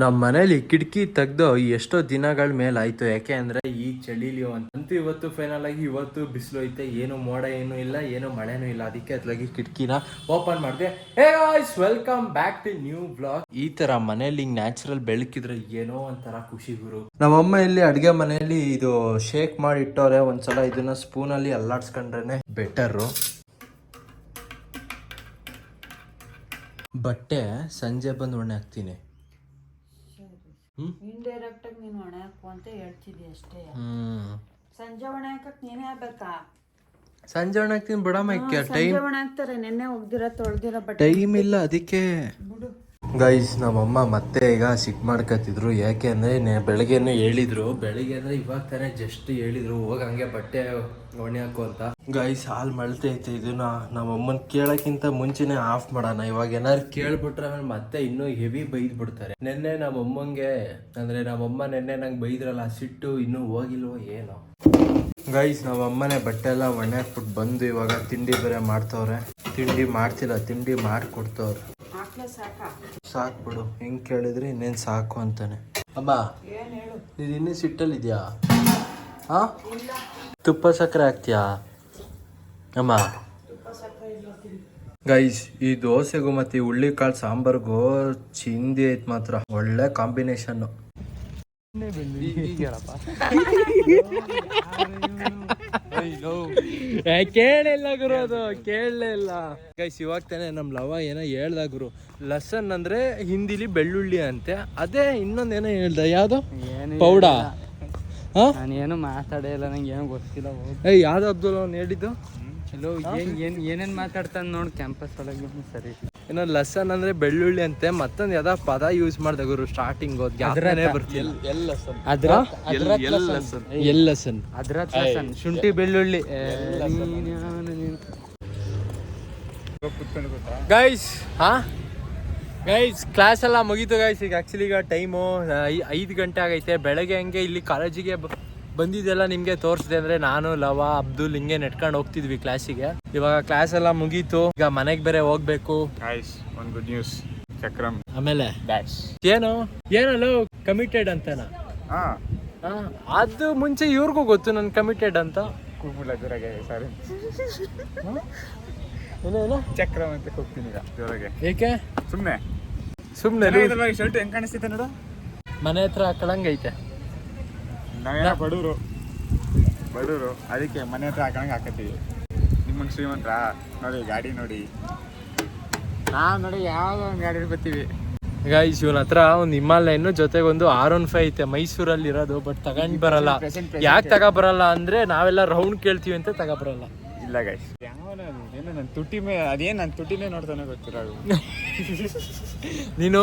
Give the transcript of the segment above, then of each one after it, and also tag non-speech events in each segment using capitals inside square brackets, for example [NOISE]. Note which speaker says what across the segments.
Speaker 1: ನಮ್ಮ ಮನೇಲಿ ಕಿಟಕಿ ತೆಗ್ದು ಎಷ್ಟೋ ದಿನಗಳ ಮೇಲೆ ಆಯ್ತು. ಯಾಕೆ ಅಂದ್ರೆ ಈ ಚಳಿಲಿ ಅಂತ. ಇವತ್ತು ಫೈನಲ್ ಆಗಿ ಇವತ್ತು ಬಿಸಿಲು ಐತೆ. ಏನು ಮೋಡ ಏನು ಇಲ್ಲ, ಏನು ಮಳೆನೂ ಇಲ್ಲ. ಅದಕ್ಕೆ ಅದ್ಲಾಗಿ ಕಿಟಕಿನ ಓಪನ್ ಮಾಡಿದೆ. Hey guys welcome back to new blog ಈ ತರ ಮನೇಲಿ ನ್ಯಾಚುರಲ್ ಬೆಳಕಿದ್ರೆ ಏನೋ ಒಂಥರ ಖುಷಿ ಗುರು. ನಮ್ಮಮ್ಮ ಇಲ್ಲಿ ಅಡ್ಗೆ ಮನೆಯಲ್ಲಿ ಇದು ಶೇಕ್ ಮಾಡಿ ಇಟ್ಟವ್ರೆ. ಒಂದ್ಸಲ ಇದನ್ನ ಸ್ಪೂನ್ ಅಲ್ಲಿ ಅಲ್ಲಾಡ್ಸ್ಕೊಂಡ್ರೆ ಬೆಟರು. ಬಟ್ಟೆ ಸಂಜೆ ಬಂದು ಒಣೆ ಹಾಕ್ತೀನಿ
Speaker 2: ಇಂಡೈರೆಕ್ಟ್ ಆಗಿ ನೀನು ಒಣ ಹಾಕು ಅಂತ ಹೇಳ್ತಿದ್ದೆ ಅಷ್ಟೇ. ಸಂಜೆ ಒಣ ಹಾಕಕ್ ನೀನೇ ಆಗ್ಬೇಕಾ?
Speaker 1: ಸಂಜೆ ಒಣ ಹಾಕ್ತೀನಿ ಬಿಡಮ್ಮ ಟೈಮ್
Speaker 2: ಒಣ ಹಾಕ್ತಾರೆ ನೆನ್ನೆ ಹೋಗ್ದಿರ ತೊಳ್ದಿರ ಬಟ್
Speaker 1: ಟೈಮ್ ಇಲ್ಲ ಅದಕ್ಕೆ
Speaker 2: ಬಿಡು.
Speaker 1: ಗೈಸ್ ನಮ್ಮಮ್ಮ ಮತ್ತೆ ಈಗ ಸಿಟ್ ಮಾಡ್ಕತ್ತಿದ್ರು. ಯಾಕೆ ಅಂದ್ರೆ ನೆ- ಬೆಳಗ್ಗೆನು ಹೇಳಿದ್ರು. ಬೆಳಿಗ್ಗೆ ಅಂದ್ರೆ ಇವಾಗ ತಾನೇ ಜಸ್ಟ್ ಹೇಳಿದ್ರು. ಹೋಗ ಹಂಗೆ ಬಟ್ಟೆ ಒಣೆ ಹಾಕು ಅಂತ. ಗೈಸ್ ಹಾಲ್ ಮಳ್ತೈತೆ ಇದನ್ನ ನಮ್ಮಮ್ಮನ ಕೇಳಕ್ಕಿಂತ ಮುಂಚೆನೆ ಆಫ್ ಮಾಡೋಣ. ಇವಾಗ ಏನಾದ್ರು ಕೇಳ್ಬಿಟ್ರೆ ಆಮೇಲೆ ಮತ್ತೆ ಇನ್ನೂ ಹೆವಿ ಬೈದ್ ಬಿಡ್ತಾರೆ ನಿನ್ನೆ ನಮ್ಮಮ್ಮಂಗೆ ಅಂದ್ರೆ ನಮ್ಮಮ್ಮ ನೆನ್ನೆ ನಂಗೆ ಬೈದ್ರಲ್ಲ, ಸಿಟ್ಟು ಇನ್ನೂ ಹೋಗಿಲ್ವೋ ಏನೋ. ಗೈಸ್ ನಮ್ಮಮ್ಮನೇ ಬಟ್ಟೆ ಎಲ್ಲ ಒಣೆ ಹಾಕ್ಬಿಟ್ಟು ಬಂದು ಇವಾಗ ತಿಂಡಿ ಬೇರೆ ಮಾಡ್ತವ್ರೆ. ತಿಂಡಿ ಮಾಡ್ತಿಲ್ಲ, ತಿಂಡಿ ಮಾಡ್ಕೊಡ್ತವ್ರೆ.
Speaker 2: ಸಾಕಾ?
Speaker 1: ಸಾಕು ಬಿಡು. ಹೆಂಗ್ ಕೇಳಿದ್ರೆ ಇನ್ನೇನು ಸಾಕು ಅಂತಾನೆ. ಅಮ್ಮ
Speaker 2: ಏನ್ ಹೇಳು?
Speaker 1: ಇದು ಇನ್ನೂ ಸಿಟ್ಟಲ್ಲಿದ್ಯಾ? ಹಾ ತುಪ್ಪ ಸಕ್ಕರೆ ಹಾಕ್ತೀಯಾ? ಅಮ್ಮ. ಗೈಸ್ ಈ ದೋಸೆಗೂ ಮತ್ತೆ ಈ ಹುಳ್ಳಿಕಾಳು ಸಾಂಬಾರ್ಗೂ ಚಿಂದಿ ಐತ್ ಮಾತ್ರ. ಒಳ್ಳೆ ಕಾಂಬಿನೇಷನ್ [LAUGHS] ಕೇಳಿಲ್ಲ ಗುರು ಅದು ಕೇಳಲೇ ಇಲ್ಲ ಗೈಸ್ ಇವಾಗ ತಾನೆ ನಮ್ ಲವ ಏನೋ ಹೇಳ್ದ ಗುರು. ಲಸನ್ ಅಂದ್ರೆ ಹಿಂದಿಲಿ ಬೆಳ್ಳುಳ್ಳಿ ಅಂತೆ. ಅದೇ ಇನ್ನೊಂದೇನೋ ಹೇಳ್ದ ಯಾವ್ದು? ಪೌಡ.
Speaker 3: ನಾನೇನು ಮಾತಾಡೇ ಇಲ್ಲ ನಂಗೆ ಏನೋ ಗೊತ್ತಿಲ್ಲ ಏ
Speaker 1: ಏಯ್ ಯಾವ್ದು ಅಬ್ದುಲ್ ಅವ್ನು ಹೇಳಿದ್ದು?
Speaker 3: ಎಲ್ಲೋ ಏನ್ ಏನ್ ಏನೇನ್ ಮಾತಾಡ್ತಾನೆ ನೋಡ್ ಕ್ಯಾಂಪಸ್ ಒಳಗೆ ಏನು ಸರಿ.
Speaker 1: ಏನೋ ಲಸನ್ ಅಂದ್ರೆ ಬೆಳ್ಳುಳ್ಳಿ ಅಂತೆ ಮತ್ತೊಂದ್ ಯಾವ್ದೋ ಪದ ಯೂಸ್ ಮಾಡ್ದಾಗ ಗುರು ಸ್ಟಾರ್ಟಿಂಗ್ ಎಲ್ ಲಸನ್?
Speaker 3: ಶುಂಠಿ ಬೆಳ್ಳುಳ್ಳಿ?
Speaker 1: ಗೈಸ್ ಹಾ? ಗೈಸ್ ಕ್ಲಾಸ್ ಎಲ್ಲ ಮುಗೀತು ಗೈಸ್ ಈಗ ಆಕ್ಚುಲಿ ಈಗ ಟೈಮು ಐದು ಗಂಟೆ ಆಗೈತೆ. ಬೆಳಗ್ಗೆ ಹಂಗೆ ಇಲ್ಲಿ ಕಾಲೇಜಿಗೆ ಬಂದಿದ್ದೆಲ್ಲ ನಿಮಗೆ ತೋರಿಸಿದೆ ಅಂದ್ರೆ ನಾನು ಲವ ಅಬ್ದುಲ್ ಹಿಂಗೆ ನೆಟ್ಕೊಂಡು ಹೋಗ್ತಿದ್ವಿ ಕ್ಲಾಸಿಗೆ ಇವಾಗ ಕ್ಲಾಸ್ ಎಲ್ಲ ಮುಗೀತು. ಈಗ ಮನೆಗೆ ಬೇರೆ ಹೋಗ್ಬೇಕು.
Speaker 4: ಒಂದು ಗುಡ್ ನ್ಯೂಸ್ ಚಕ್ರಮ್
Speaker 1: ಆಮೇಲೆ? ಏನು? ಏನಲ್ಲ ಕಮಿಟೆಡ್ ಅಂತನಾ?
Speaker 4: ಹಾ.
Speaker 1: ಆ, ಅದು ಮುಂಚೆ ಇವ್ರಿಗೂ ಗೊತ್ತು ನಾನು ಕಮಿಟೆಡ್ ಅಂತ.
Speaker 4: ಸುಮ್ನೆ ಜೋರಾಗೆ ಸಾರಿ
Speaker 1: ಏನೋ ಏನೋ?
Speaker 4: ಚಕ್ರಮ್ ಅಂತ ಹೋಗ್ತೀನಿ ಈಗ ಜೋರಾಗೆ.
Speaker 1: ಏಕೆ?
Speaker 4: ಸುಮ್ಮನೆ
Speaker 1: ಸುಮ್ಮನೆ
Speaker 4: ಶರ್ಟ್ ಹೆಂಗ್ ಕಾಣಿಸ್ತೈತೆ ನೋಡು.
Speaker 1: ಮನೆ ಹತ್ರ ಹಾಕೊಳಂಗೈತೆ
Speaker 4: ನಾವೇನ ಬಡವರು ಬಡವರು ಅದಕ್ಕೆ ಮನೆ ಹತ್ರ ಹಾಕೊಂಡಂಗೆ ಹಾಕತ್ತೀವಿ. ನಿಮ್ಮಂಗೆ ಶ್ರೀಮಂತರ? ನೋಡಿ ಗಾಡಿ ನೋಡಿ. ನಾವು ನೋಡಿ ಯಾವುದೋ ಒಂದು ಗಾಡಿ ಬರ್ತೀವಿ
Speaker 1: ಗೈಸ್ ಇವನ ಹತ್ರ ಒಂದು ಹಿಮಾಲಯನ್ ಜೊತೆಗೆ ಒಂದು ಆರ್ ಒನ್ ಫೈವ್ ಐತೆ. ಮೈಸೂರಲ್ಲಿ ಇರೋದು ಬಟ್ ತಗೊಂಡ್ ಬರಲ್ಲ. ಯಾಕೆ ತಗ ಬರಲ್ಲ ಅಂದ್ರೆ ನಾವೆಲ್ಲ ರೌಂಡ್ ಕೇಳ್ತೀವಿ ಅಂತ ತಗ ಬರಲ್ಲ
Speaker 4: ಇಲ್ಲ ಗೈಸ್ ಅದು? ಏನೋ ನನ್ನ ತುಟಿ ಮೇ ಅದೇನು ನನ್ನ ತುಟಿನೇ ನೋಡ್ತಾನೆ ಗೊತ್ತಿರೋದು [LAUGHS]
Speaker 1: ನೀನು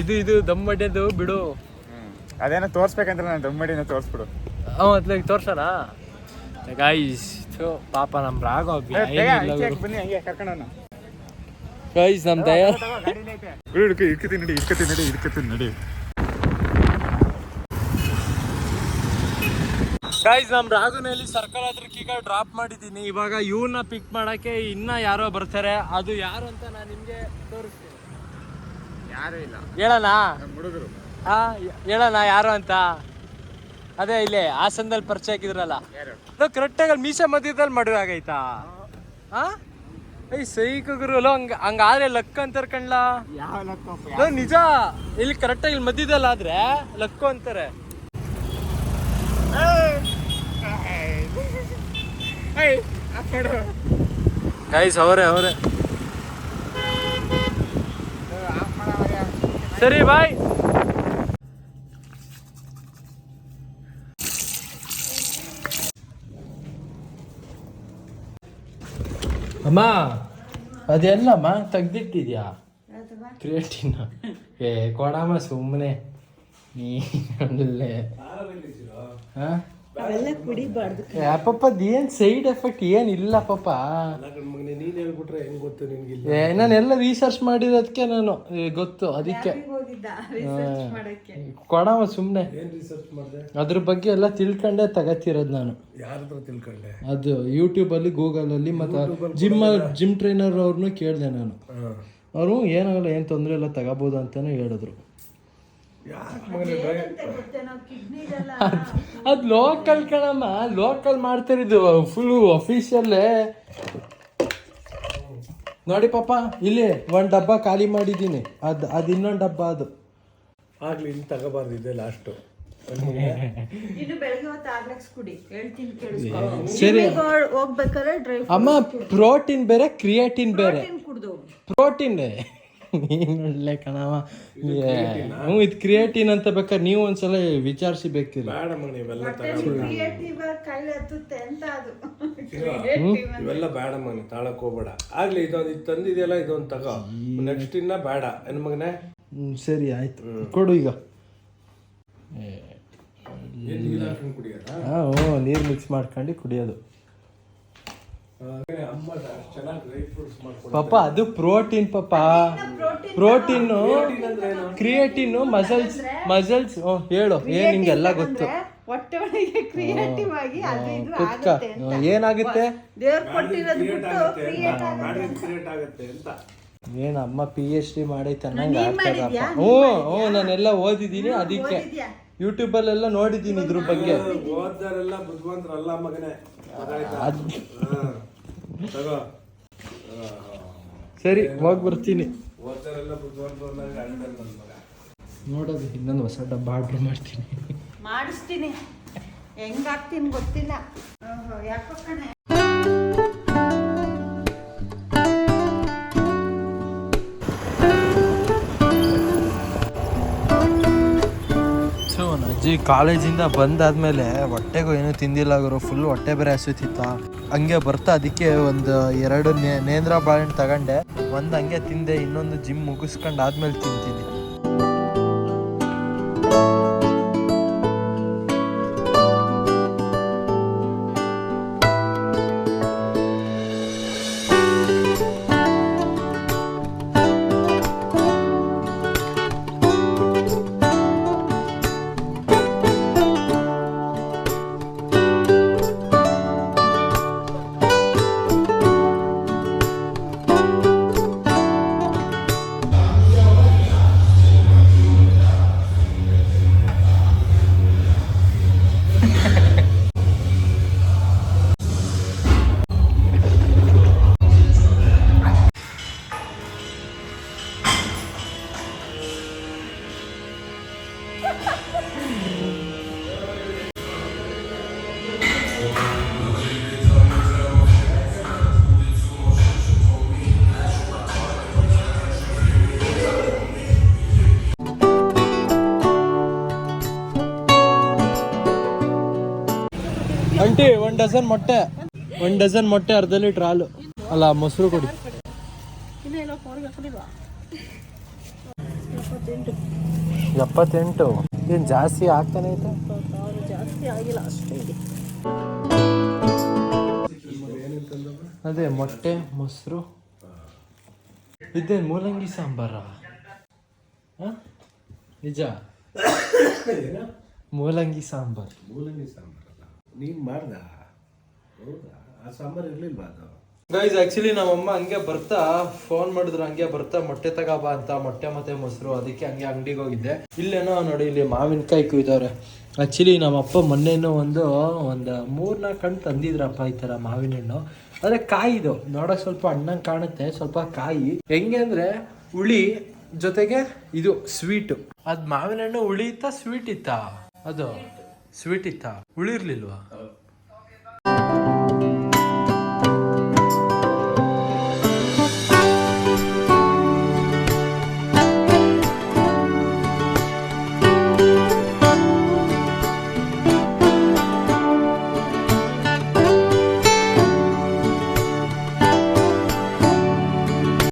Speaker 1: ಇದು ಇದು ದಮ್ ಬಡ್ಡೆದು ಬಿಡು.
Speaker 4: ಅದೇನೋ ತೋರ್ಸ್ಬೇಕಂದ್ರೆ ನಾನು ದಮ್ಮಡಿನ ತೋರಿಸ್ಬಿಡು.
Speaker 1: ಅವ ಅತ್ಲಾಗ ತೋರ್ಸೋಣ ಗೈಸ್ ಪಾಪ ನಮ್ ರಾಗ
Speaker 4: ಬನ್ನಿ ಹಂಗೆ ಕರ್ಕೊಂಡೋಣ
Speaker 1: ಗೈಸ್ ನಮ್ ದಯ
Speaker 4: ಇಕ್ಕತಿ ನಡಿ ಇಕ್ಕತಿ ನಡಿ ಇಡ್ಕತೀನಿ ನಡಿ
Speaker 1: ಗೈಸ್ ನಮ್ ರಾಘುನಲ್ಲಿ ಸರ್ಕಲ್ ಹತ್ರಕ್ಕೆ ಈಗ ಡ್ರಾಪ್ ಮಾಡಿದ್ದೀನಿ ಇವಾಗ ಇವನ್ನ ಪಿಕ್ ಮಾಡಕ್ಕೆ ಇನ್ನ ಯಾರೋ ಬರ್ತಾರೆ. ಅದು ಯಾರು ಅಂತ ನಾನು ನಿಮ್ಗೆ ತೋರಿಸ್ತೀನಿ.
Speaker 4: ಯಾರು ಇಲ್ಲ.
Speaker 1: ಹೇಳಲ್ಲ
Speaker 4: ನಮ್ಮ ಹುಡುಗರು.
Speaker 1: ಆ ಹೇಳಣ ಯಾರು ಅಂತ? ಅದೇ ಇಲ್ಲೇ ಹಾಸನದಲ್ಲಿ ಪರಿಚಯ ಹಾಕಿದ್ರಲ್ಲ
Speaker 4: ಕರೆಕ್ಟ್
Speaker 1: ಕರೆಕ್ಟಾಗಿ ಅಲ್ಲಿ ಮೀಸೆ ಮಧ್ಯದಲ್ಲಿ ಮದುವೆ ಆಗೈತಾ? ಐ ಸೈಕ ಗುರು ಅಲ್ಲೋ ಹಂಗ ಹಂಗಾದ್ರೆ ಲಕ್ ಅಂತ ಕಣ್ಲ.
Speaker 4: ಯಾವ ಲಕ್ಕಪ್ಪ
Speaker 1: ಲೋ, ನಿಜ? ಇಲ್ಲಿ ಕರೆಕ್ಟಾಗಿ ಇಲ್ಲಿ ಮಧ್ಯದಲ್ಲಿ ಆದ್ರೆ ಲಕ್ಕು ಅಂತಾರೆ. ಗೈಸ್ ಅವರೇ ಅವರೇ. ಸರಿ ಬಾಯ್ ಅಮ್ಮ ಅದೆಲ್ಲಮ್ಮ ತೆಗ್ದಿಟ್ಟಿದ್ಯಾ? ಕ್ರಿಯೇಟಿನ. ಏ ಕೊಡಮ್ಮ ಸುಮ್ಮನೆ ನೀನಲ್ಲೇ ಅದೇನ್ ಸೈಡ್ ಎಫೆಕ್ಟ್ ಏನ್ ಇಲ್ಲ ಪಾಪ ಏ ನಾನೆಲ್ಲ ರಿಸರ್ಚ್ ಮಾಡಿರೋದಕ್ಕೆ ನಾನು ಏ, ಗೊತ್ತು ಅದಕ್ಕೆ. ಕೊಡವ ಸುಮ್ಮನೆ ಅದ್ರ ಬಗ್ಗೆ ಎಲ್ಲ ತಿಳ್ಕೊಂಡೆ ತಗತಿರೋದು ನಾನು. ಅದು ಯೂಟ್ಯೂಬ್ ಅಲ್ಲಿ ಗೂಗಲ್ ಅಲ್ಲಿ ಮತ್ತೆ ಜಿಮ್ ಜಿಮ್ ಟ್ರೈನರ್ ಅವ್ರನ್ನೂ ಕೇಳಿದೆ ನಾನು. ಅವರು ಏನಾಗಲ್ಲ ಏನು ತೊಂದರೆ ಎಲ್ಲ ತಗೋಬೋದು ಅಂತಾನೆ ಹೇಳಿದ್ರು. ಅದು ಲೋಕಲ್ ಕಣಮ್ಮ ಲೋಕಲ್ ಮಾಡ್ತಿರೋದು ಫುಲ್ ಅಫಿಷಿಯಲ್ಲೇ ನೋಡಿ ಪಾಪ ಇಲ್ಲಿ ಒಂದು ಡಬ್ಬ ಖಾಲಿ ಮಾಡಿದ್ದೀನಿ. ಅದು ಅದು ಇನ್ನೊಂದು ಡಬ್ಬ ಅದು.
Speaker 5: ಆಗ್ಲಿ ಇನ್ನು ತಗೋಬಾರ್ದು ಇದೆ ಲಾಸ್ಟು [LAUGHS]
Speaker 2: ಇನ್ನು ಬೆಳಗ್ಗೆ ಹೊತ್ತು ಆಗ್ಲಕ್ಸ್ ಕುಡಿ. ಹೇಳ್ತೀನಿ ಕೇಳಿಸ್ಕೊ.
Speaker 1: ಸರಿ.
Speaker 2: ಹೋಗ್ಬೇಕಾದ್ರೆ ಡ್ರೈ
Speaker 1: ಅಮ್ಮ ಪ್ರೋಟೀನ್ ಬೇರೆ ಕ್ರಿಯೇಟಿನ್ ಬೇರೆ.
Speaker 2: ಕುಡ್ದು
Speaker 1: ಪ್ರೋಟೀನ್ ನೀನ್ ಒಳ್ಳೆ ಕಣವ ಹ್ಞೂ ಇದು ಕ್ರಿಯೇಟಿನ್ ಅಂತ ಬೇಕಾದ್ರೆ ನೀವು ಒಂದ್ಸಲ ವಿಚಾರಿಸಿ ಬೇಕಿಲ್ಲ.
Speaker 2: ಕ್ರಿಯೇಟಿವ್ ಹತ್ತುತ್ತೆ ಅಂತ ಅದು.
Speaker 5: ಇವೆಲ್ಲ ಬೇಡಮ್ಮ ಮಗನಿ ತಾಳಕ್ ಹೋಗ್ಬೇಡ. ಆಗ್ಲಿ ಇದೊಂದು ಇದು ತಂದಿದೆಯಲ್ಲ ಇದೊಂದು ತಗೋ. ನೆಕ್ಸ್ಟ್ ಇನ್ನ ಬೇಡ. ಏನ್ ಮಗನೇ?
Speaker 1: ಹ್ಮ್ ಸರಿ ಆಯ್ತು. ಕೊಡು ಈಗ. ಹಾ ಓ ಹ್ಞೂ ನೀರು ಮಿಕ್ಸ್ ಮಾಡ್ಕೊಂಡು ಕುಡಿಯೋದು
Speaker 5: ಅಮ್ಮ ಚೆನ್ನಾಗಿ ಡ್ರೈ ಫ್ರೂಟ್ಸ್ ಮಾಡ್ಕೊಂಡು
Speaker 1: ಪಾಪ ಅದು ಪ್ರೋಟೀನ್ ಪಾಪ. ಪ್ರೋಟೀನ್ ಕ್ರಿಯೇಟಿನ್ ಮಸಲ್ಸ್ ಮಸಲ್ಸ್ ಹೇಳು ಏನ್ ಹಿಂಗೆಲ್ಲ ಗೊತ್ತು.
Speaker 2: ಹೊಟ್ಟೆ ಕ್ರಿಯೇಟಿವ್ ಆಗಿ ಅದು ಇದು ಆಗುತ್ತೆ ಅಂತ.
Speaker 1: ಏನಾಗುತ್ತೆ?
Speaker 2: ದೇವ್ರು ಕೊಟ್ಟಿರೋದು ಬಿಟ್ಟು ಕ್ರಿಯೇಟ್ ಆಗುತ್ತೆ
Speaker 5: ಅಂತ.
Speaker 1: ಏನ್ ಅಮ್ಮ ಪಿ ಎಚ್ ಡಿ ಮಾಡೈತೆ ಅನ್ನಂಗೆ
Speaker 2: ನೀನ್
Speaker 1: ಆಗ್ತದಪ್ಪ? ಹ್ಞೂ ಹ್ಞೂ ನಾನೆಲ್ಲ ಓದಿದ್ದೀನಿ ಅದಕ್ಕೆ.
Speaker 2: ಯೂಟ್ಯೂಬ್
Speaker 1: ಯೂಟ್ಯೂಬಲ್ಲೆಲ್ಲ ನೋಡಿದ್ದೀನಿ ಇದ್ರ ಬಗ್ಗೆ.
Speaker 5: ಓದ್ದಾರೆಲ್ಲ ಬುದ್ಧಿವಂತರಲ್ಲ ಮಗನೇ.
Speaker 1: ಸರಿ ಹೋಗಿ ಬರ್ತೀನಿ. ನೋಡೋದು ಇನ್ನೊಂದು ಹೊಸ ಡಬ್ಬ ಆರ್ಡ್ರ್ ಮಾಡ್ತೀನಿ.
Speaker 2: ಮಾಡಿಸ್ತೀನಿ. ಹೆಂಗಾಗ್ತೀನಿ ಗೊತ್ತಿಲ್ಲ. ಓಹೋ, ಯಾಕೋ ಕಣೆ.
Speaker 1: ಅಜ್ಜಿ ಕಾಲೇಜಿಂದ ಬಂದಾದ್ಮೇಲೆ ಹೊಟ್ಟೆಗೂ ಏನೂ ತಿಂದಿಲ್ಲ ಗುರು. ಫುಲ್ ಹೊಟ್ಟೆ ಬೇರೆ ಹಸಿತಿತ್ತ. ಹಂಗೆ ಬರ್ತಾ ಅದಕ್ಕೆ ಒಂದು ಎರಡು ನೇಂದ್ರ ಬಾಳೆಹಣ್ಣು ತಗೊಂಡೆ. ಒಂದು ಹಂಗೆ ತಿಂದೆ, ಇನ್ನೊಂದು ಜಿಮ್ ಮುಗಿಸ್ಕೊಂಡು ಆದ್ಮೇಲೆ ತಿಂತೀನಿ. ಆಂಟಿ ಒನ್ ಡಜನ್ ಮೊಟ್ಟೆ. ಒನ್ ಡಜನ್ ಮೊಟ್ಟೆ ಅರ್ಧ ಲೀಟ್ರ್ ಹಾಲು. ಅಲ್ಲ, ಮೊಸರು ಕೊಡಿ. ಎಪ್ಪತ್ತೆಂಟು. ಏನು ಜಾಸ್ತಿ ಆಗ್ತಾನೆ ಐತೆ ಅದೇ, ಮೊಟ್ಟೆ, ಮೊಸರು. ಇದೇ ಮೂಲಂಗಿ ಸಾಂಬಾರ? ನಿಜ? ಮೂಲಂಗಿ ಸಾಂಬಾರ್.
Speaker 5: ಮೂಲಂಗಿ ಸಾಂಬಾರಲ್ಲ ನೀನ್ ಮಾಡ್ದ? ಹೌದಾ? ಆ ಸಾಂಬಾರ್ ಇರ್ಲಿಲ್ವ ಅದು?
Speaker 1: ಗೈಸ್ ಆಕ್ಚುಲಿ ನಮ್ಮಮ್ಮ ಹಂಗೆ ಬರ್ತಾ ಫೋನ್ ಮಾಡಿದ್ರು, ಹಂಗೆ ಬರ್ತಾ, ಮೊಟ್ಟೆ ತಗೋಬಾ ಅಂತ, ಮೊಟ್ಟೆ ಮತ್ತೆ ಮೊಸರು, ಅದಕ್ಕೆ ಹಂಗೆ ಅಂಗಡಿಗೆ ಹೋಗಿದ್ದೆ. ಇಲ್ಲೇನೋ ನೋಡಿ, ಇಲ್ಲಿ ಮಾವಿನಕಾಯಿ ಕುಯ್ದವ್ರೆ. ಆಕ್ಚುಲಿ ನಮ್ಮಪ್ಪ ಮೊನ್ನೆನೋ ಒಂದು ಒಂದು ಮೂರ್ನಾಲ್ಕು ಹಣ್ಣು ತಂದಿದ್ರಪ್ಪ ಈ ಥರ ಮಾವಿನ ಹಣ್ಣು ಆದರೆ ಕಾಯಿ ಇದು. ನೋಡೋಕೆ ಸ್ವಲ್ಪ ಹಣ್ಣಂಗೆ ಕಾಣುತ್ತೆ, ಸ್ವಲ್ಪ ಕಾಯಿ. ಹೆಂಗೆ ಅಂದರೆ ಹುಳಿ ಜೊತೆಗೆ ಇದು ಸ್ವೀಟು ಅದು ಮಾವಿನ ಹಣ್ಣು ಹುಳಿ ಇತ್ತಾ ಸ್ವೀಟ್ ಇತ್ತಾ? ಅದು. ಸ್ವೀಟ್ ಇತ್ತಾ? ಹುಳಿ ಇರ್ಲಿಲ್ವಾ